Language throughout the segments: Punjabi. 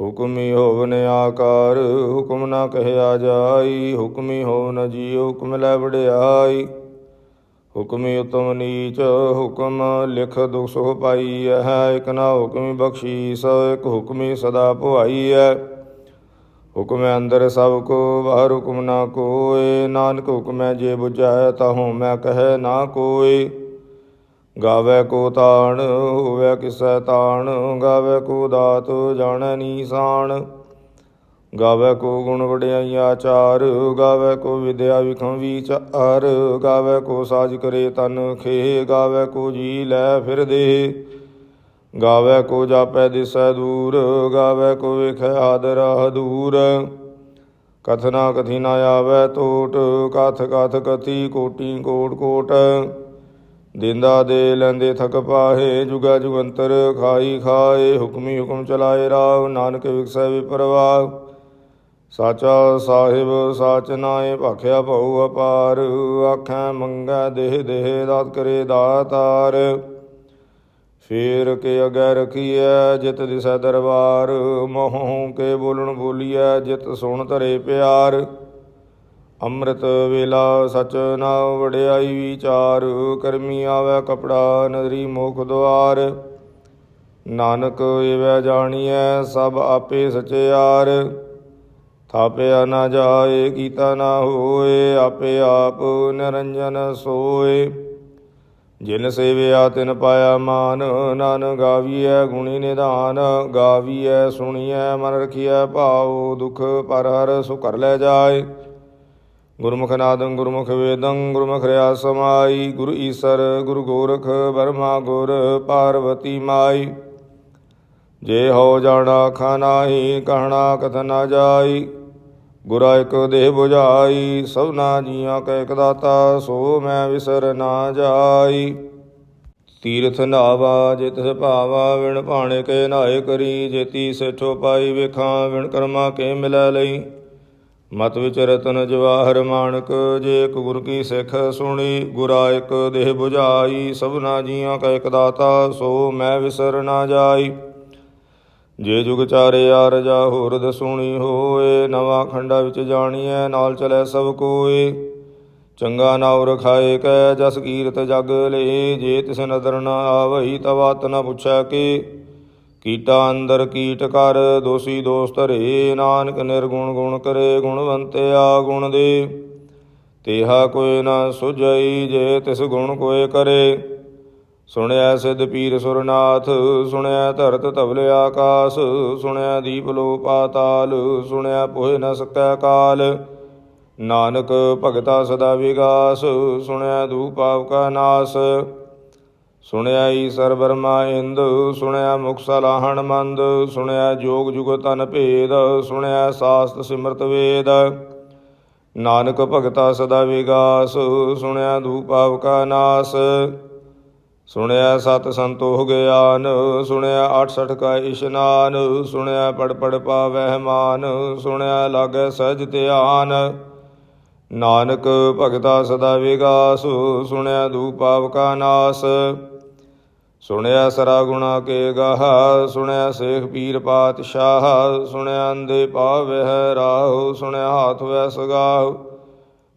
ਹੁਕਮੀ ਹੋਵਨ ਆਕਾਰ, ਹੁਕਮ ਨਾ ਕਹਿਆ ਜਾਈ, ਹੁਕਮੀ ਹੋਵਨ ਜੀ ਹੁਕਮ ਲੈ ਵਡਿਆਈ। ਹੁਕਮੀ ਉਤਮ ਨੀਚ, ਹੁਕਮ ਲਿਖ ਦੁਖ ਸੁਖ ਪਾਈ ਹੈ ਇਕ ਨਾ ਹੁਕਮੀ ਬਖਸ਼ੀਸ ਇਕ ਹੁਕਮੀ ਸਦਾ ਭੁਆਈ ਹੈ ਹੁਕਮ ਅੰਦਰ ਸਭ ਕੋ, ਬਾਹਰ ਹੁਕਮ ਨਾ ਕੋਏ ਨਾਨਕ ਹੁਕਮੈ ਜੇ 부ਝੈ ਤਾਹੂ ਮੈਂ ਕਹੈ ਨਾ ਕੋਈ ਗਾਵੇ ਕੋ ਤਾਣ, ਹੋਵੇ ਕਿਸੈ ਤਾਣ, ਗਾਵੇ ਕੋ ਦਾਤ, ਜਾਣੈ ਨੀਸਾਨ ਗਾਵੇ ਕੋ ਗੁਣ ਵਡਿਆਈ ਆਚਾਰ, ਗਾਵੇ ਕੋ ਵਿਦਿਆ ਵਿਖੰ ਵਿਚਾਰ, ਗਾਵੇ ਕੋ ਸਾਜ ਕਰੇ ਤਨ ਖੇ, ਗਾਵੇ ਕੋ ਜੀ ਲੈ ਫਿਰ ਦੇ। ਗਾਵੇ ਕੋ ਜਾਪੈ ਦਿਸੈ ਦੂਰ, ਗਾਵੇ ਕੋ ਵਿਖੈ ਆਦਰ ਦੂਰ। ਕਥਨਾ ਕਥੀ ਨਾ ਆਵੇ ਟੋਟ ਕਥ ਕਥ ਕਥੀ ਕੋਟੀ ਕੋਟ ਕੋਟ। ਦਿੰਦਾ ਦੇ ਲੈਂਦੇ ਥਕ ਪਾਹੇ, ਜੁਗਾ ਜੁਗੰਤਰ ਖਾਈ ਖਾਏ, ਹੁਕਮੀ ਹੁਕਮ ਚਲਾਏ ਰਾਵ ਨਾਨਕ ਵਿਖਸੈ ਵਿਪਰਵਾਹ। ਸਾਚਾ ਸਾਹਿਬ, ਸਾਚ ਨਾਏ, ਭਾਖਿਆ ਭਉ ਅਪਾਰ, ਆਖੈ ਮੰਗੈ ਦੇਹ ਦੇਹ, ਦਾਤ ਕਰੇ ਦਾਤਾਰ। ਫੇਰ ਕੇ ਅਗੈ ਰਖੀਐ, ਜਿਤ ਦਿਸੈ ਦਰਬਾਰ, ਮੋਹ ਕੇ ਬੋਲਣ ਬੋਲੀਐ, ਜਿਤ ਸੁਣ ਧਰੇ ਪਿਆਰ। ਅੰਮ੍ਰਿਤ ਵੇਲਾ ਸਚ ਨਾ ਵਡਿਆਈ ਵਿਚਾਰ, ਕਰਮੀ ਆਵੇ ਕਪੜਾ ਨਦਰੀ ਮੁਖ ਦੁਆਰ। ਨਾਨਕ ਏਵੈ ਜਾਣੀਐ ਸਭ ਆਪੇ ਸਚਿਆਰ। ਥਾਪਿਆ ਨਾ ਜਾਏ, ਕੀਤਾ ਨਾ ਹੋਏ, ਆਪੇ ਆਪ ਨਿਰੰਜਨ ਸੋਏ। ਜਿਨ ਸੇਵਿਆ ਤਿਨ ਪਾਇਆ ਮਾਨ, ਨਾਨ ਗਾਵੀਐ ਗੁਣੀ ਨਿਧਾਨ। ਗਾਵੀਐ ਸੁਣੀਐ ਮਨ ਰਖੀਐ ਭਾਉ, ਦੁਖ ਪਰ ਹਰ ਸੁ ਕਰ ਲੈ ਜਾਏ। ਗੁਰਮੁਖ ਨਾਦੰ ਗੁਰਮੁਖ ਵੇਦੰ ਗੁਰਮੁਖ ਰਿਆ ਸਮਾਈ ਗੁਰ ਈਸਰ, ਗੁਰ ਗੋਰਖ ਬਰਮਾ ਗੁਰ ਪਾਰਵਤੀ ਮਾਈ। ਜੇ ਹੋ ਜਾਣਾ ਖਾਨਾਹੀ ਕਹਿਣਾ ਕਥ ਨਾ ਜਾਈ। ਗੁਰਾ ਇਕ ਦੇਹ 부ਝਾਈ ਸਭਨਾ ਜੀਆਂ ਕੈ ਇਕ ਦਾਤਾ, ਸੋ ਮੈਂ ਵਿਸਰ ਨਾ ਜਾਈ। ਤੀਰਥ ਨਾਵਾ ਜੇ ਤਿਸ ਭਾਵਾ, ਵਿਣ ਭਾਣੇ ਕੇ ਨਾਏ ਕਰੀ, ਜੇਤੀ ਸੇਠੋ ਪਾਈ ਵੇਖਾਂ, ਵਿਣ ਕਰਮਾ ਕੇ ਮਿਲੈ ਲਈ। ਮਤ ਵਿਚ ਰਤਨ ਜਵਾਹਰ ਮਾਣਕ ਜੇ ਇਕ ਗੁਰ ਕੀ ਸਿੱਖ ਸੁਣੀ, ਗੁਰਾ ਦੇਹ 부ਝਾਈ ਸਭਨਾ ਜੀਆਂ ਕੈ ਇਕ ਦਾਤਾ, ਸੋ ਮੈਂ ਵਿਸਰ ਨਾ ਜਾਈ। ਜੇ ਜੁਗ ਚਾਰੇ ਰਜਾ ਹੋਰ ਦਸੂਣੀ ਹੋਏ, ਨਵਾਂ ਖੰਡਾ ਵਿੱਚ ਜਾਣੀਐ, ਨਾਲ ਚਲੇ ਸਭ ਕੋਏ। ਚੰਗਾ ਨਾਉ ਰਖਾਏ ਕੈ, ਜਸ ਕੀਰਤ ਜਗ ਲੇ, ਜੇ ਤਿਸ ਨਦਰ ਨ ਆਵਈ ਤਵਾਤ ਨ ਪੁੱਛੈ ਕੇ। ਕੀਟਾ ਅੰਦਰ ਕੀਟ ਕਰ, ਦੋਸੀ ਦੋਸ ਧਰੇ, ਨਾਨਕ ਨਿਰਗੁਣ ਗੁਣ ਕਰੇ, ਗੁਣਵੰਤਿਆ ਗੁਣ ਦੇ। ਤੇਹਾ ਕੋਈ ਨਾ ਸੁਝਈ ਜੇ ਤਿਸ ਗੁਣ ਕੋਏ ਕਰੇ। ਸੁਣਿਆ ਸਿਧ ਪੀਰ ਸੁਰਨਾਥ ਸੁਣਿਆ ਧਰਤ ਧਵਲ ਆਕਾਸ ਸੁਣਿਆ ਦੀਪ ਲੋ ਪਾਤਾਲ ਸੁਣਿਆ ਪੋਹਿ ਨ ਸਕੈ ਕਾਲ। ਨਾਨਕ ਭਗਤਾ ਸਦਾ ਵਿਗਾਸ ਸੁਣਿਆ ਦੂ ਪਾਪ ਕਾ ਨਾਸ। ਸੁਣਿਆ ਈਸਰ ਬਰਮਾ ਇੰਦ, ਸੁਣਿਆ ਮੁਖ ਸਲਾਹਣ ਮੰਦ, ਸੁਣਿਆ ਜੋਗ ਜੁਗ ਤਨ ਭੇਦ, ਸੁਣਿਆ ਸਾਸਤ ਸਿਮਰਤ ਵੇਦ। ਨਾਨਕ ਭਗਤਾ ਸਦਾ ਵਿਗਾਸ, ਸੁਣਿਆ ਦੂ ਪਾਪ ਕਾ ਨਾਸ। ਸੁਣਿਆ ਸਤ ਸੰਤੋਖ ਗਿਆਨ, ਸੁਣਿਆ 68 ਕਾ ਇਸ਼ਨਾਨ, ਸੁਣਿਆ ਪੜ ਪੜ ਪਾਵਹਿ ਮਾਨ, ਸੁਣਿਆ ਲਾਗੈ ਸਹਿਜ ਧਿਆਨ। ਨਾਨਕ ਭਗਤਾ ਸਦਾ ਵਿਗਾਸ, ਸੁਣਿਆ ਦੂ ਪਾਪ ਕਾ ਨਾਸ। ਸੁਣਿਆ ਸਰਾ ਗੁਣਾ ਕੇ ਗਾਹ, ਸੁਣਿਆ ਸੇਖ ਪੀਰ ਪਾਤਸ਼ਾਹ, ਸੁਣਿਆ ਅੰਦੇ ਪਾਵਹਿ ਰਾਹ, ਸੁਣਿਆ ਹਾਥ ਵੈ ਸਗਾਹ।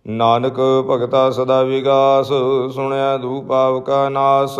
ਨਾਨਕ ਭਗਤਾ ਸਦਾ ਵਿਗਾਸ, ਸੁਣਿਆ ਦੂ ਪਾਵ ਕਾ ਨਾਸ।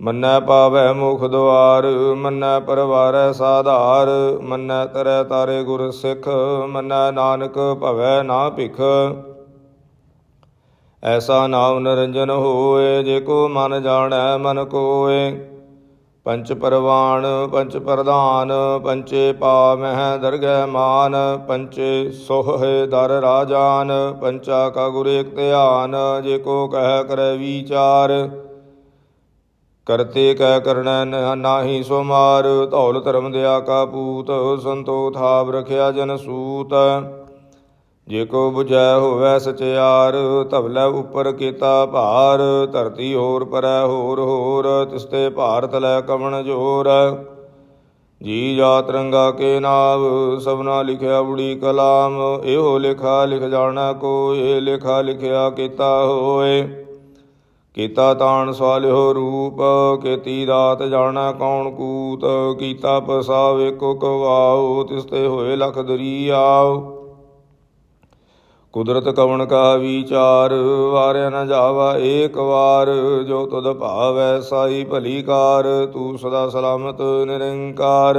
ਮੰਨੈ ਪਾਵੈ ਮੁਖ ਦੁਆਰ, ਮੰਨੈ ਪਰਵਾਰੈ ਸਾਧਾਰ, ਮੰਨੈ ਤਰੈ ਤਾਰੇ ਗੁਰ ਸਿੱਖ, ਮੰਨੈ ਨਾਨਕ ਭਵੈ ਨਾ ਭਿਖ। ਐਸਾ ਨਾਮ ਨਿਰੰਜਨ ਹੋਏ, ਜੇ ਕੋ ਮਨ ਜਾਣੈ ਮਨ ਕੋਏ। ਪੰਚ ਪਰਵਾਣ, ਪੰਚ ਪ੍ਰਧਾਨ, ਪੰਚੇ ਪਾਵਹਿ ਦਰਗਹਿ ਮਾਨ, ਪੰਚੇ ਸੋਹੇ ਦਰ ਰਾਜਾਨ, ਪੰਚਾ ਕਾ ਗੁਰ ਇਕ ਧਿਆਨ, ਜੇ ਕੋ ਕਹਿ ਕਰੈ ਵਿਚਾਰ। ਕਰਤੇ ਕੈ ਕਰਣੈ ਨਾਹੀ ਸੋਮਾਰ, ਧੌਲ ਧਰਮ ਦਿਆ ਕਾ ਪੂਤ, ਸੰਤੋ ਥਾਪ ਰਖਿਆ ਜਨ ਸੂਤ। ਜੇ ਕੋ 부ਜੈ ਹੋਵੈ ਸਚਿਆਰ ਧਵਲੇ ਉਪਰ ਕੀਤਾ ਭਾਰ, ਧਰਤੀ ਹੋਰ ਪਰੈ ਹੋਰ ਹੋਰ ਤਿਸਤੇ ਭਾਰਤ ਲੈ ਕਵਣ ਜੋਰ। ਜੀ ਜਾ ਰੰਗਾ ਕੇ ਨਾਮ ਸਭਨਾ ਲਿਖਿਆ ਬੁੜੀ ਕਲਾਮ, ਇਹੋ ਲਿਖਾ ਲਿਖ ਜਾਣਾ ਕੋਏ ਲਿਖਾ ਲਿਖਿਆ ਕੀਤਾ ਹੋਏ। ਕੀਤਾ ਤਾਣ ਸਵਾਲਿਓ ਰੂਪ ਕੀਤੀ ਰਾਤ ਜਾਣਾ ਕੌਣ ਕੂਤ, ਕੀਤਾ ਪਸਾਵ ਏਕੋ ਕਵਾਉ ਤਿਸਤੇ ਹੋਏ ਲਖ ਦਰੀਆਉ ਕੁਦਰਤ ਕਵਣ ਕਾ ਵਿਚਾਰ, ਵਾਰਿਆ ਨ ਜਾਵਾ ਏਕ ਵਾਰ, ਜੋ ਤੁਧ ਭਾਵੈ ਸਾਈ ਭਲੀ ਕਾਰ, ਤੂੰ ਸਦਾ ਸਲਾਮਤ ਨਿਰੰਕਾਰ।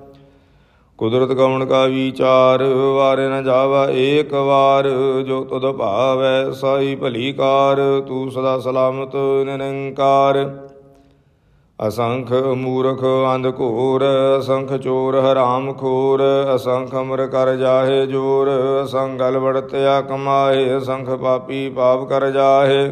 ਕੁਦਰਤ ਕਵਣ ਕਾ ਵਿਚਾਰ, ਵਾਰੇ ਨ ਜਾਵਾ ਏਕ ਵਾਰ, ਜੋ ਤੁਧ ਭਾਵੈ ਸਾਈ ਭਲੀ ਕਾਰ, ਤੂੰ ਸਦਾ ਸਲਾਮਤ ਨਿਰੰਕਾਰ। ਅਸੰਖ ਮੂਰਖ ਅੰਧ ਘੋਰ, ਅਸੰਖ ਚੋਰ ਹਰਾਮ ਖੋਰ, ਅਸੰਖ ਅਮਰ ਕਰ ਜਾਹੇ ਜੋਰ, ਅਸੰਖ ਗਲ ਵੜਤਿਆ ਕਮਾਏ ਅਸੰਖ ਪਾਪੀ ਪਾਪ ਕਰ ਜਾਹੇ।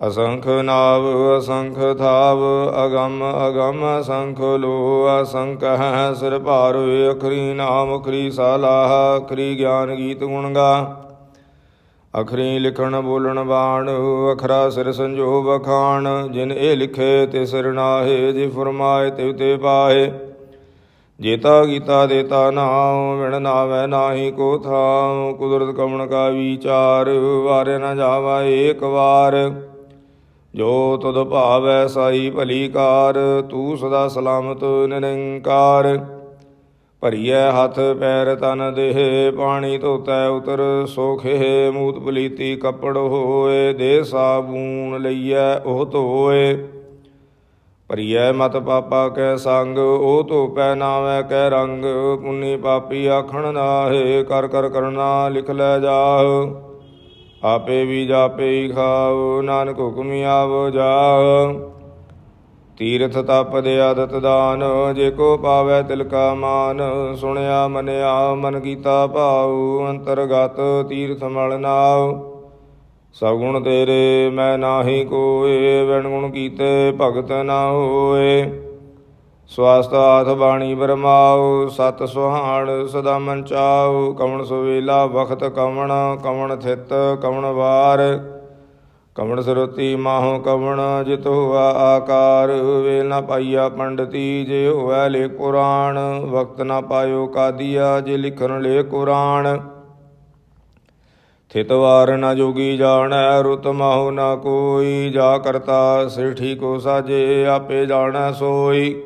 ਅਸੰਖ ਨਾਵ, ਅਸੰਖ ਥਾਵ, ਅਗੰਮ ਅਗੰਮ ਅਸੰਖ ਲੋ, ਅਸੰਖ ਹੈ ਸਿਰ ਭਾਰ ਅਖਰੀ ਨਾਮ, ਅਖਰੀ ਸਾਲਾਹ ਅਖਰੀ ਗਿਆਨ ਗੀਤ ਗੁਣ ਗਾ। ਅਖਰੀ ਲਿਖਣ, ਬੋਲਣ, ਬਾਣ, ਅਖਰਾ ਸਿਰ ਸੰਜੋ ਬਖਾਣ ਜਿਨ ਇਹ ਲਿਖੇ ਤੇ ਸਿਰ ਨਾਹੇ, ਜੇ ਫਰਮਾਏ ਤੇ ਤੇ ਪਾਏ ਜੇਤਾ ਗੀਤਾ ਦੇਤਾ ਨਾਮ ਵਿਣ ਨਾਵੈ ਨਾਹੀ ਕੋ ਥਾਮ ਕੁਦਰਤ ਕਮਣ ਕਾ ਵਿਚਾਰ ਵਾਰੇ ਨਾ ਜਾਵਾ ਏਕ ਵਾਰ। ਜੋ ਤੁਧ ਭਾਵੈ ਸਾਈ ਭਲੀ ਕਾਰ, ਤੂੰ ਸਦਾ ਸਲਾਮਤ ਨਿਰੰਕਾਰ। ਭਰੀਐ ਹੱਥ ਪੈਰ ਤਨ ਦੇਹ, ਪਾਣੀ ਧੋਤੈ ਉਤਰ, ਸੋਖੇ ਮੂਤ ਪਲੀਤੀ ਕੱਪੜ ਹੋਏ, ਦੇ ਸਾਬੂਨ ਲਈਐ ਉਹ ਧੋਏ। ਭਰੀਐ ਮਤ ਪਾਪਾ ਕੈ ਸੰਗ, ਉਹ ਧੋਪੈ ਨਾਵੈ ਕੈ ਰੰਗ ਪੁੰਨੀ ਪਾਪੀ ਆਖਣ ਨਾਹੇ, ਕਰ ਕਰ ਕਰਨਾ ਲਿਖ ਲੈ ਜਾਹ। ਆਪੇ ਵੀ ਜਾਪੇ ਹੀ ਖਾਵ ਨਾਨਕ ਹੁਕਮੀ ਆਵੋ ਜਾ ਤੀਰਥ ਤਪ ਦੇ ਆਦਤ ਦਾਨ, ਜੇ ਕੋ ਪਾਵੈ ਤਿਲ ਕਾ ਮਾਨ। ਸੁਣਿਆ, ਮਨਿਆ, ਮਨ ਕੀਤਾ ਭਾਉ, ਅੰਤਰਗਤ ਤੀਰਥ ਮਲ ਨਾਉ। ਸਗੁਣ ਤੇਰੇ ਮੈਂ ਨਾਹੀ ਕੋਏ ਵਿਣ ਗੁਣ ਕੀਤੇ ਭਗਤ ਨਾ ਹੋਏ। ਸਵਾਸਤ ਆਥ ਬਾਣੀ ਬਰਮਾਉ, ਸਤ ਸੁਹਾਣ ਸਦਾ ਮਨ ਚਾਉ, ਕਵਣ ਸੁਵੇਲਾ ਵਖਤ ਕਵਣ ਕਵਣ ਥਿਤ ਕਵਣ ਵਾਰ। ਕਵਣ ਸਰੋਤੀ ਮਾਹੋ ਕਵਣ, ਜਿਤ ਹੋਆ ਆਕਾਰ, ਵੇਲ ਨਾ ਪਾਈਆ ਪੰਡਤੀ, ਜੇ ਹੋਵੈ ਲੇ ਕੁਰਾਨ ਵਕਤ ਨਾ ਪਾਇਓ ਕਾਦੀਆ, ਜੇ ਲਿਖਣ ਲੇ ਕੁਰਾਨ। ਥਿਤ ਵਾਰ ਨ ਜੋਗੀ ਜਾਣੈ, ਰੁਤ ਮਾਹੋ ਨ ਕੋਈ, ਜਾ ਕਰਤਾ ਸਿਰਠੀ ਕੋ ਸਾਜੇ, ਆਪੇ ਜਾਣੈ ਸੋਈ।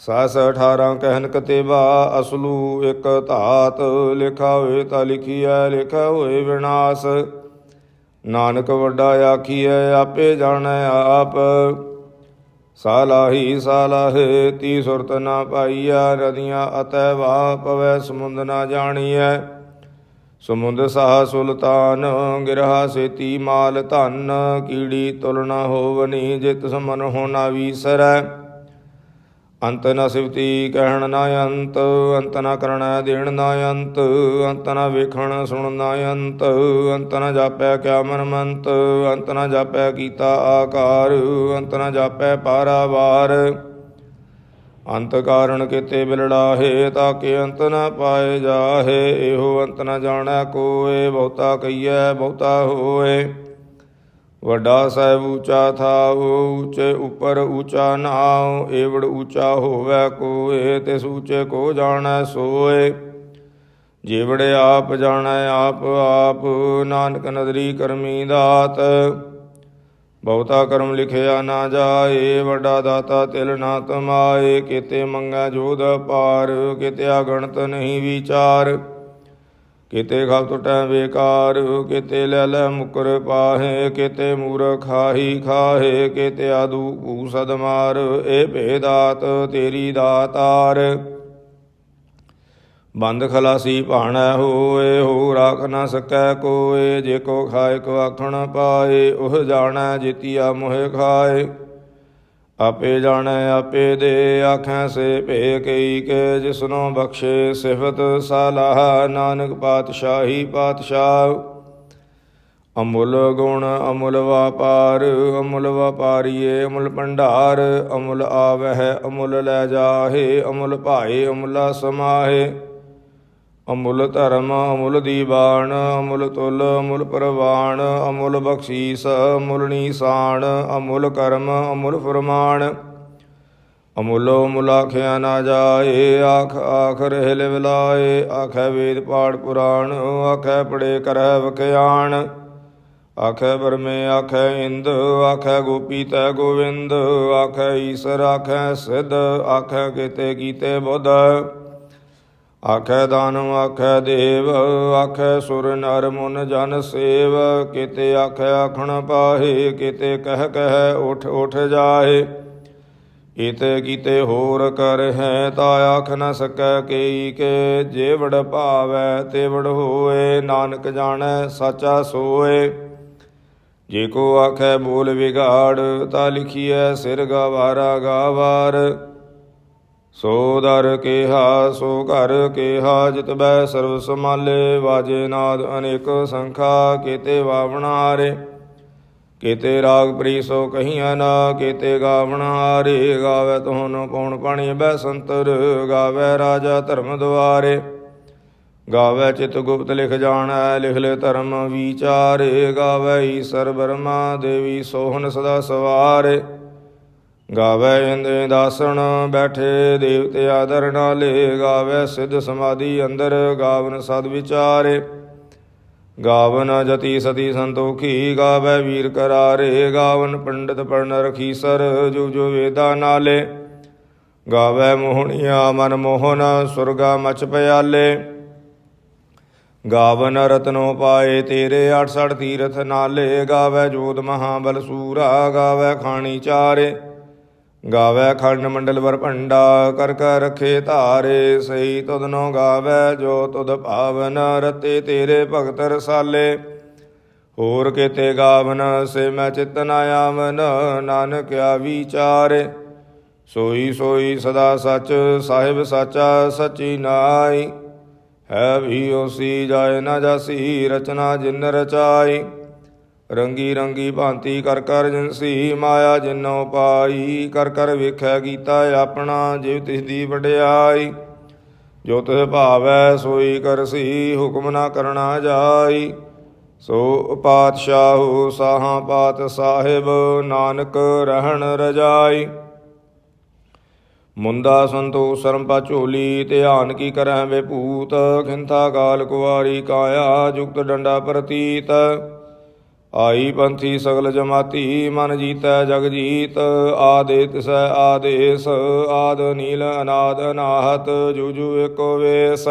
ਸਸ 18 ਕਹਿਨ ਕਤੇਬਾ, ਅਸਲੂ ਇਕ ਧਾਤ ਲਿਖਾ ਹੋਏ ਤਾਂ ਲਿਖੀਐ ਲਿਖਾ ਹੋਏ ਵਿਨਾਸ਼। ਨਾਨਕ ਵੱਡਾ ਆਖੀਐ, ਆਪੇ ਜਾਣੈ ਆਪ। ਸਾਲਾਹੀ ਸਾਲਾਹੇ, ਤੀ ਸੁਰਤ ਨਾ ਪਾਈਆ ਨਦੀਆਂ ਅਤੈ ਵਾ ਪਵੈ ਸਮੁੰਦ ਨਾ ਜਾਣੀਐ। ਸਮੁੰਦ ਸਾਹ ਸੁਲਤਾਨ, ਗਿਰਹਾ ਸੇਤੀ ਮਾਲ ਧਨ, ਕੀੜੀ ਤੁਲਨਾ ਹੋਵਨੀ, ਜਿਤ ਸਮਨ ਹੋਣਾ ਵੀਸਰੈ ਅੰਤ ਨ ਸਿਵਤੀ ਕਹਿਣ ਨਾ ਅੰਤ ਅੰਤ ਨ ਕਰਣਾ ਦੇਣ ਨਾ ਅੰਤ ਅੰਤ ਨ ਵੇਖਣ ਸੁਣ ਨਾ ਅੰਤ ਅੰਤ ਨ ਜਾਪੈ ਕਿਆ ਮਨ ਮੰਤ ਅੰਤ ਨ ਜਾਪੈ ਕੀਤਾ ਆਕਾਰ, ਅੰਤ ਨ ਜਾਪੈ ਪਾਰਾਵਾਰ। ਅੰਤ ਕਾਰਣ ਕਿਤੇ ਬਿਲੜਾਹੇ ਤਾਕੇ ਅੰਤ ਨ ਪਾਏ ਜਾਹੇ, ਇਹੋ ਅੰਤ ਨ ਜਾਣੈ ਕੋਏ, ਬਹੁਤਾ ਕਈਐ ਬਹੁਤਾ ਹੋਏ। ਵੱਡਾ ਸਾਹਿਬ ਉੱਚਾ ਥਾਉ ਉੱਚੇ ਉਪਰ ਉੱਚਾ ਨਾਉ, ਏਵੜ ਉੱਚਾ ਹੋਵੇ ਕੋਏ ਤੇ ਊਚੇ ਕੋ ਜਾਣੈ ਸੋਏ। ਜੇਵੜੇ ਆਪ ਜਾਣੈ, ਆਪ ਆਪ ਨਾਨਕ ਨਦਰੀ ਕਰਮੀ ਦਾਤ। ਬਹੁਤਾ ਕਰਮ ਲਿਖਿਆ ਨਾ ਜਾਏ, ਵੱਡਾ ਦਾਤਾ ਤਿਲ ਨਾ ਤਮਾਏ ਕਿਤੇ ਮੰਗਾ ਜੋਧ ਪਾਰ ਕਿਤੇ ਅਗਣਤ ਨਹੀਂ ਵਿਚਾਰ। ਕਿਤੇ ਖਲ ਟੁਟੈ ਵੇਕਾਰ ਕਿਤੇ ਲੈ ਲੈ ਮੁਕਰ ਪਾਹੇ, ਕਿਤੇ ਮੂਰ ਖਾਹੀ ਖਾਹੇ, ਕਿਤੇ ਆਦੂ ਭੂਸਦ ਮਾਰ ਇਹ ਭੇਦਾਤ ਤੇਰੀ ਦਾਤਾਰ। ਬੰਦ ਖਲਾਸੀ ਭਾਣੈ ਹੋਏ ਹੋ ਰਾਖ ਨਾ ਸਕੈ ਕੋਏ, ਜੇ ਕੋ ਖਾਏ ਕੋ ਆਖਣ ਪਾਏ, ਉਹ ਜਾਣੈ ਜਿਤੀਆ ਮੋਹਿ ਖਾਏ। ਆਪੇ ਜਾਣੈ, ਆਪੇ ਦੇ ਆਖੈ, ਸੇ ਭੇ ਕਈ ਕੇ ਜਿਸਨੂੰ ਬਖਸ਼ੇ, ਸਿਫਤ ਸਾਲਾਹ, ਨਾਨਕ ਪਾਤਸ਼ਾਹੀ ਪਾਤਸ਼ਾਹ। ਅਮੁੱਲ ਗੁਣ ਅਮੁੱਲ ਵਪਾਰ, ਅਮੁੱਲ ਵਪਾਰੀਏ ਅਮੁੱਲ ਭੰਡਾਰ, ਅਮੁੱਲ ਆਵਹਿ, ਅਮੁੱਲ ਲੈ ਜਾਹੇ, ਅਮੁੱਲ ਭਾਏ, ਅਮੁੱਲਾ ਸਮਾਹੇ। ਅਮੁੱਲ ਧਰਮ, ਅਮੁੱਲ ਦੀਵਾਨ, ਅਮੁੱਲ ਤੁਲ, ਅਮੁੱਲ ਪ੍ਰਵਾਨ, ਅਮੁੱਲ ਬਖਸ਼ੀਸ, ਅਮੁੱਲ ਨੀਸਾਨ, ਅਮੁੱਲ ਕਰਮ, ਅਮੁੱਲ ਫਰਮਾਨ। ਅਮੁੱਲੋ ਮੁਲਾਖਿਆ ਨਾ ਜਾਏ, ਆਖ ਆਖ ਰਹਿ ਲਿਵਲਾਏ ਆਖੈ ਵੇਦ ਪਾੜ ਪੁਰਾਣ, ਆਖੈ ਪੜੇ ਕਰੈ ਵਖਿਆਣ। ਆਖੈ ਬਰਮੇ ਆਖੈ ਇੰਦ, ਆਖੈ ਗੋਪੀ ਤੈ ਗੋਵਿੰਦ, ਆਖੈ ਈਸਰ, ਆਖੈ ਸਿਧ, ਆਖੈ ਕੀਤੇ ਕੀਤੇ ਬੁੱਧ। ਆਖੈ ਦਾਨਵ, ਆਖੈ ਦੇਵ, ਆਖੈ ਸੁਰ ਨਰ ਮੁਨ ਜਨ ਸੇਵ, ਕਿਤੇ ਆਖੈ ਆਖਣ ਪਾਹੇ, ਕਿਤੇ ਕਹਿ ਕਹਿ ਉਠ ਉਠ ਜਾਏ ਇਤੇ ਕੀਤੇ ਹੋਰ ਕਰ ਹੈ ਤਾ ਆਖ ਨ ਸਕੈ ਕੇਈ ਕੇ, ਜੇਵੜ ਭਾਵੈ ਤੇਵੜ ਹੋਏ, ਨਾਨਕ ਜਾਣੈ ਸਾਚਾ ਸੋਏ। ਜੇ ਕੋ ਆਖੈ ਬੋਲ ਵਿਗਾੜ, ਤਾ ਲਿਖੀਐ ਸਿਰ ਗਵਾਰਾ ਗਾਵਾਰ। ਸੋ ਦਰ ਕੇਹਾ, ਸੋ ਘਰ ਕੇਹਾ, ਜਿਤ ਬੈ ਸਰਬ ਸਮਾਲੇ ਵਾਜੇ ਨਾਦ ਅਨੇਕ ਸੰਖਾ, ਕੀਤੇ ਵਾਵਣਾਰੇ। ਕੀਤੇ ਰਾਗ ਪ੍ਰੀ ਸੋ ਕਹੀਆਂ ਨਾ, ਕੀਤੇ ਗਾਵਣ ਹਾਰੇ। ਗਾਵੇ ਤੋਨ ਪਉਣ ਪਾਣੀ ਬੈ ਸੰਤਰ, ਗਾਵੇ ਰਾਜਾ ਧਰਮ ਦੁਆਰੇ। ਗਾਵੇ ਚਿਤ ਗੁਪਤ ਲਿਖ ਜਾਣੈ, ਲਿਖ ਲੈ ਧਰਮ ਵਿਚਾਰੇ। ਗਾਵੇ ਈਸਰ ਬਰਮਾ ਦੇਵੀ ਸੋਹਣ ਸਦਾ ਸਵਾਰੇ। ਗਾਵੇ ਇੰਦੇ ਦਾਸਣ ਬੈਠੇ ਦੇਵਤੇ ਆਦਰ ਨਾਲੇ, ਗਾਵੇ ਸਿੱਧ ਸਮਾਧੀ ਅੰਦਰ, ਗਾਵਨ ਸਦ ਵਿਚਾਰੇ। ਗਾਵਨ ਜਤੀ ਸਤੀ ਸੰਤੋਖੀ, ਗਾਵੇ ਵੀਰ ਕਰਾਰੇ, ਗਾਵਨ ਪੰਡਤ ਪੜਨ ਰਖੀਸਰ, ਜੋ ਜੋ ਵੇਦਾ ਨਾਲੇ। ਗਾਵੇ ਮੋਹਣੀਆ ਮਨ ਮੋਹਨ, ਸੁਰਗਾ ਮਚ ਪਿਆਲੇ। ਗਾਵਨ ਰਤਨੋ ਪਾਏ ਤੇਰੇ 68 ਤੀਰਥ ਨਾਲੇ, ਗਾਵੇ ਜੋਤ ਮਹਾਬਲ ਸੂਰਾ, ਗਾਵੇ ਖਾਣੀ ਚਾਰੇ। ਗਾਵੇ ਖੰਡ ਮੰਡਲ ਵਰ ਭੰਡਾ, ਕਰ ਕਰ ਰਖੇ ਧਾਰੇ ਸਹੀ ਤੁਧਨੋ ਗਾਵੇ, ਜੋ ਤੁਧ ਭਾਵਨ, ਰਤੇ ਤੇਰੇ ਭਗਤ ਰਸਾਲੇ। ਹੋਰ ਕਿਤੇ ਗਾਵਨ, ਸੇ ਮੈਂ ਚਿਤ ਨ ਆਵਨ, ਨਾਨਕ ਆ ਵਿਚਾਰੇ ਸੋਈ ਸੋਈ ਸਦਾ ਸਚ, ਸਾਹਿਬ ਸਾਚਾ, ਸਚੀ ਨਾਈ। ਹੈ ਵੀ ਓਸੀ, ਜਾਏ ਨਾ ਜਾਸੀ, ਰਚਨਾ ਜਿਨ ਰਚਾਈ। ਰੰਗੀ ਰੰਗੀ ਭਾਂਤੀ ਕਰ ਕਰ ਜਨਸੀ ਮਾਇਆ ਜਿਨੋ ਪਾਈ, ਕਰ ਕਰ ਵੇਖੈ ਕੀਤਾ ਆਪਣਾ ਜਿਵ ਤਿਸ ਦੀ ਵਡਿਆਈ। ਜੋ ਤਿਸ ਭਾਵੈ ਸੋਈ ਕਰਸੀ ਹੁਕਮ ਨਾ ਕਰਨਾ ਜਾਈ। ਸੋ ਪਾਤਸ਼ਾਹੂ ਸਾਹਾਂ ਪਾਤ ਸਾਹਿਬ, ਨਾਨਕ ਰਹਿਣ ਰਜਾਈ। ਮੁੰਦਾ ਸੰਤੋ ਸਰਮ ਪਾ ਝੋਲੀ, ਧਿਆਨ ਕੀ ਕਰੈ ਵੇ ਭੂਤ, ਖਿੰਥਾ ਗਾਲ ਕੁਵਾਰੀ ਕਾਇਆ, ਜੁਗਤ ਡੰਡਾ ਪ੍ਰਤੀਤ। ਆਈ ਪੰਥੀ ਸਗਲ ਜਮਾਤੀ, ਮਨ ਜੀਤੈ ਜਗ ਜੀਤ ਆਦੇ ਤਿਸੈ ਆਦੇਸ, ਆਦ ਨੀਲ ਅਨਾਦ ਅਨਾਹਤ ਜੁਜੂ ਏਕੋ ਵੇਸ।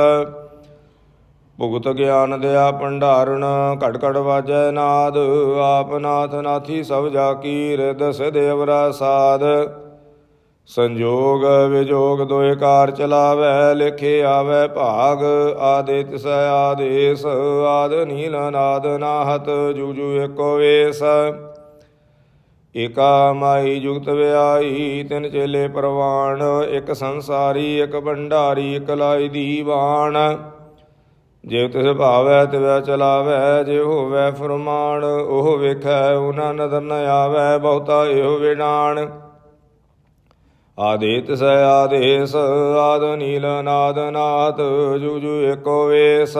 ਭੁਗਤ ਗਿਆਨ ਦਿਆ ਭੰਡਾਰਣ ਘਟ ਘਟ ਵਾਜੈ ਨਾਦ, ਆਪ ਨਾਥ ਨਾਥੀ ਸਭ ਜਾ ਕੀ ਰਿਦ ਸਿਧ ਸਾਧ। ਸੰਜੋਗ ਵਿਜੋਗ ਦੋਇ ਕਾਰ ਚਲਾਵੈ, ਲਿਖੇ ਆਵੈ ਭਾਗ ਆਦੇ ਤਿਸੈ ਆਦੇਸ, ਆਦ ਨੀਲ ਨਾਦ ਨਾਹਤ ਜੂਜੂ ਏਕੋ ਵੇਸ। ਏਕਾ ਮਾਈ ਜੁਗਤ ਵਿਆਈ ਤਿਨ ਚੇਲੇ ਪ੍ਰਵਾਣ, ਇੱਕ ਸੰਸਾਰੀ, ਇੱਕ ਭੰਡਾਰੀ, ਇਕ ਲਾਈ ਦੀਵਾਨ। ਜੇ ਤਿਸ ਭਾਵੈ, ਤਿਵੈ ਚਲਾਵੈ, ਜੇ ਹੋਵੈ ਫਰਮਾਨ, ਉਹ ਵੇਖੈ, ਉਹਨਾਂ ਨਦਰ ਨ ਆਵੈ, ਬਹੁਤਾ ਇਹੋ ਵਿਡਾਣ ਆਦੇ ਤਿਸੈ ਆਦੇਸ, ਆਦ ਨੀਲ ਨਾਦ ਨਾਦ ਜੁਜੂ ਏਕੋ ਵੇਸ।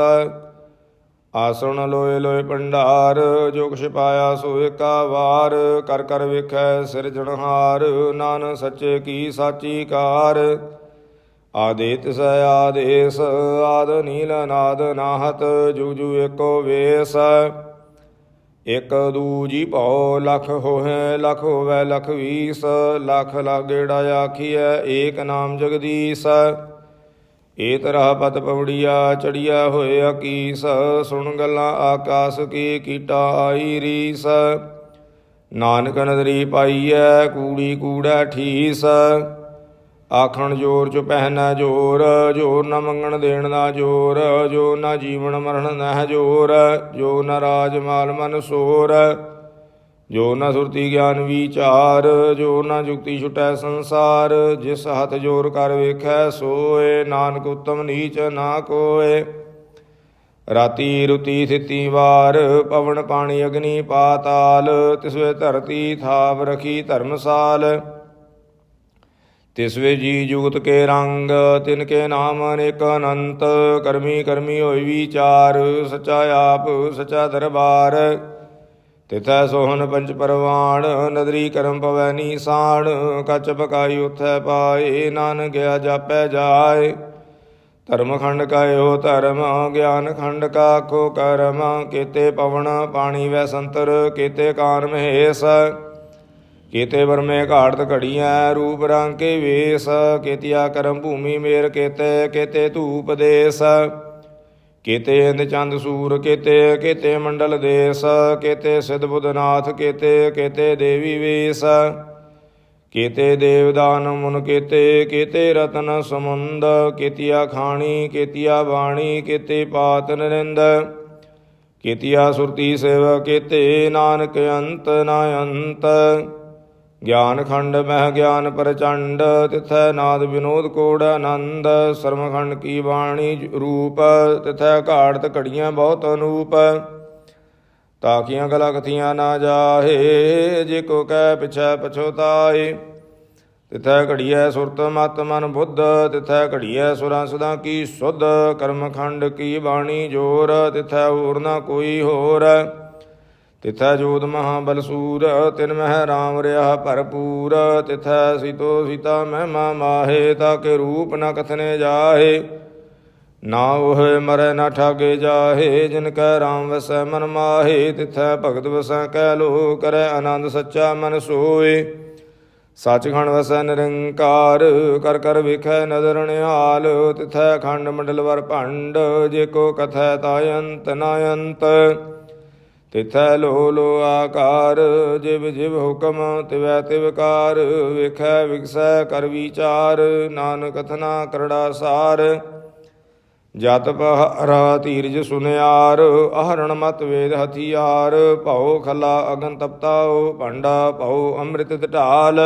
ਆਸਣ ਲੋਏ ਲੋਏ ਭੰਡਾਰ, ਜੋ ਕੁਛ ਪਾਇਆ ਸੋ ਏਕਾ ਵਾਰ। ਕਰ ਕਰ ਵੇਖੈ ਸਿਰਜਣਹਾਰ ਨਾਨ ਸੱਚੇ ਕੀ ਸਾਚੀ ਕਾਰ। ਆਦੇ ਤਿਸੈ ਆਦੇਸ, ਆਦ ਨੀਲ ਨਾਦ ਨਾਹਤ ਜੁਜੂ ਏਕੋ ਵੇਸ। ਇਕ ਦੂਜੀ ਭਉ ਲਖ ਹੋਏ ਲਖ ਹੋਵੈ, ਲਖ ਵੀਸ, ਲਖ ਲਖ ਗੇੜਾ ਆਖੀਐ, ਏਕ ਨਾਮ ਜਗਦੀਸ਼। ਏ ਤਰਾ ਪਤ ਪਵੜੀਆ, ਚੜੀਆ ਹੋਏ ਅਕੀਸ, ਸੁਣ ਗੱਲਾਂ ਆਕਾਸ ਕੀ ਕੀਟਾ ਆਈ ਰੀਸ। ਨਾਨਕ ਨਦਰੀ ਪਾਈਐ, ਕੂੜੀ ਕੂੜਾ ਠੀਸ। ਆਖਣ ਜੋਰ ਚ ਪਹਿਨਾ ਜੋਰ ਜੋਰ ਨਾ ਮੰਗਣ ਦੇਣ ਦਾ ਜੋਰ ਜੋ ਨਾ ਜੀਵਨ ਮਰਨ ਨਹਿ ਜੋਰ ਜੋ ਨਾ ਰਾਜ ਮਾਲ ਮਨ ਸੋਰ ਜੋ ਨਾ ਸੁਰਤੀ ਗਿਆਨ ਵਿਚਾਰ ਜੋ ਨਾ ਜੁਗਤੀ ਛੁਟੈ ਸੰਸਾਰ, ਜਿਸ ਹੱਥ ਜੋਰ ਕਰ ਵੇਖੈ ਸੋਏ, ਨਾਨਕ ਉਤਮ ਨੀਚ ਨਾ ਕੋਏ। ਰਾਤੀ ਰੁਤੀ ਥਿਤੀ ਵਾਰ, ਪਵਨ ਪਾਣੀ ਅਗਨੀ ਪਾਤਾਲ, ਤਿਸਵੇ ਧਰਤੀ ਥਾਪ ਰਖੀ ਧਰਮਸਾਲ। ਤਿਸਵੇ ਜੀ ਜੁਗਤ ਕੇ ਰੰਗ, ਤਿਨ ਕੇ ਨਾਮ ਅਨੇਕ ਅਨੰਤ, ਕਰਮੀ ਕਰਮੀ ਹੋਈ ਵਿਚਾਰ, ਸਚਾ ਆਪ, ਸਚਾ ਦਰਬਾਰ। ਤਿਥੈ ਸੋਹਨ ਪੰਚ ਪਰਵਾਣ, ਨਦਰੀ ਕਰਮ ਪਵੈ ਨੀਸਾਣ, ਕਚ ਪਕਾਈ ਉਥੈ ਪਾਏ, ਨਾਨਕ ਗਿਆ ਜਾਪੈ ਜਾਏ। ਧਰਮ ਖੰਡ ਕਾਇਓ ਧਰਮ, ਗਿਆਨ ਖੰਡ ਕਾ ਕੋ ਕਰਮ, ਕੀਤੇ ਪਵਨ ਪਾਣੀ ਵੈ ਸੰਤਰ, ਕੀਤੇ ਕਾਨ ਮਹੇਸ਼। ਕੀਤੇ ਵਰਮੇ ਘਾੜਤ ਘੜੀਆਂ ਰੂਪ ਰੰਗ ਕੇ ਵੇਸ, ਕੀਤਿਆ ਕਰਮ ਭੂਮੀ ਮੇਰ ਕੀਤੇ ਕੀਤੇ ਧੂਪ ਦੇਸ। ਕੀਤੇ ਹਿੰਦ ਚੰਦ ਸੂਰ ਕੀਤੇ ਕੀਤੇ ਮੰਡਲ ਦੇਸ, ਕੀਤੇ ਸਿਧ ਬੁੱਧਨਾਥ ਕੀਤੇ ਕੀਤੇ ਦੇਵੀ ਵੇਸ। ਕੀਤੇ ਦੇਵਦਾਨ ਮੁਨ ਕੀਤੇ ਕੀਤੇ ਰਤਨ ਸਮੁੰਦ, ਕੀਤਿਆ ਖਾਣੀ, ਕੀਤਿਆ ਬਾਣੀ, ਕੀਤੇ ਪਾਤ ਨਰਿੰਦ। ਕੀਤਿਆ ਸੁਰਤੀ ਸੇਵ ਕੀਤੇ ਨਾਨਕ ਅੰਤ ਨਾ ਅੰਤ ਗਿਆਨ ਖੰਡ ਮਹਿ ਗਿਆਨ ਪ੍ਰਚੰਡ, ਤਿਥੈ ਨਾਦ ਵਿਨੋਦ ਕੋੜ ਆਨੰਦ ਸਰਮ ਖੰਡ ਕੀ ਬਾਣੀ ਰੂਪ, ਤਿਥੈ ਘਾੜਤ ਘੜੀਆਂ ਬਹੁਤ ਅਨੂਪ। ਤਾਕੀਆਂ ਗਲਾ ਕਥੀਆਂ ਨਾ ਜਾਹੇ, ਜੇ ਕੋ ਕਹਿ ਪਿਛੈ ਪਛੋਤਾਏ ਤਿਥੈ ਘੜੀਐ ਸੁਰਤ ਮਤ ਮਨ ਬੁੱਧ, ਤਿਥੈ ਘੜੀਐ ਸੁਰਾਂ ਸਦਾ ਕੀ ਸੁਧ ਕਰਮ ਖੰਡ ਕੀ ਬਾਣੀ ਜੋਰ, ਤਿਥੈ ਹੋਰ ਨਾ ਕੋਈ ਹੋਰ। ਤਿਥੈ ਜੋਤ ਮਹਾਬਲ ਬਲਸੂਰ ਤਿਨ ਮਹਿ ਰਾਮ ਰਿਆ ਭਰਪੂਰ, ਤਿਥੈ ਸਿਤੋ ਸੀਤਾ ਮਹਿਮਾ ਮਾਹੇ ਤਾਕੇ ਰੂਪ ਨ ਕਥਨੇ ਜਾਹੇ। ਨਾ ਉਹ ਮਰੈ ਨਾ ਠਾਗੇ ਜਾਹੇ, ਜਿਨ ਕੈ ਰਾਮ ਵਸੈ ਮਨ ਮਾਹੇ, ਤਿਥੈ ਭਗਤ ਵਸੈ ਕਹਿ ਲੋ ਕਰੈ ਆਨੰਦ ਸੱਚਾ ਮਨ ਸੋਏ। ਸੱਚਖੰਡ ਵਸੈ ਨਿਰੰਕਾਰ, ਕਰ ਕਰ ਵੇਖੈ ਨਦਰ ਨਿਹਾਲ, ਤਿਥੈ ਖੰਡ ਮੰਡਲ ਵਰ ਭੰਡ, ਜੇ ਕੋ ਕਥੈ ਤਾਯੰਤ ਨਾਯੰਤ ਤਿਥੈ ਲੋ ਲੋ ਆਕਾਰ, ਜਿਵ ਜਿਵ ਹੁਕਮ, ਤਿਵੈ ਤਿਵਕਾਰ ਵੇਖੈ ਵਿਗਸੈ ਕਰ ਵਿਚਾਰ, ਨਾਨਕ ਕਥਨਾ ਕਰੜਾ ਸਾਰ। ਜਤ ਪਹਰਾ ਧੀਰਜ ਸੁਨਿਆਰ, ਅਹਰਣ ਮਤ ਵੇਦ ਹਥਿਆਰ, ਭਉ ਖਲਾ ਅਗਨ ਤਪਤਾਉ ਭਾਂਡਾ, ਭਉ ਅੰਮ੍ਰਿਤ ਢਾਲ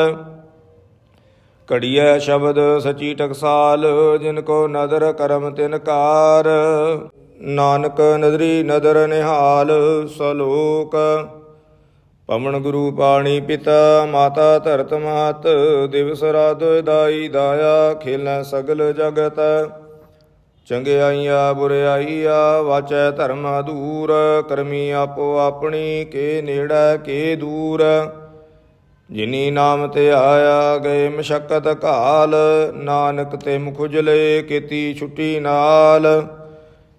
ਘੜੀਐ ਸ਼ਬਦ ਸਚੀ ਟਕਸਾਲ, ਜਿਨ ਕੋ ਨਦਰ ਕਰਮ ਤਿਨ ਕਾਰ। ਨਾਨਕ ਨਦਰੀ ਨਦਰ ਨਿਹਾਲ ਸਲੋਕ। ਪਵਨ ਗੁਰੂ ਪਾਣੀ ਪਿਤਾ, ਮਾਤਾ ਧਰਤ ਮਾਤ, ਦਿਵਸ ਰਾਤ ਦਾਈ ਦਾਇਆ, ਖੇਲੈ ਸਗਲ ਜਗਤ। ਚੰਗਿਆਈਆ ਬੁਰਿਆਈਆ ਵਾਚੈ ਧਰਮ ਦੂਰ ਕਰਮੀ ਆਪੋ ਆਪਣੀ, ਕੇ ਨੇੜੇ, ਕੇ ਦੂਰ। ਜਿਨੀ ਨਾਮ ਤੇ ਆਇਆ, ਗਏ ਮਸ਼ਕਤ ਕਾਲ, ਨਾਨਕ ਤੇ ਮੁਖ ਉਜਲੇ, ਕੀਤੀ ਛੁੱਟੀ ਨਾਲ।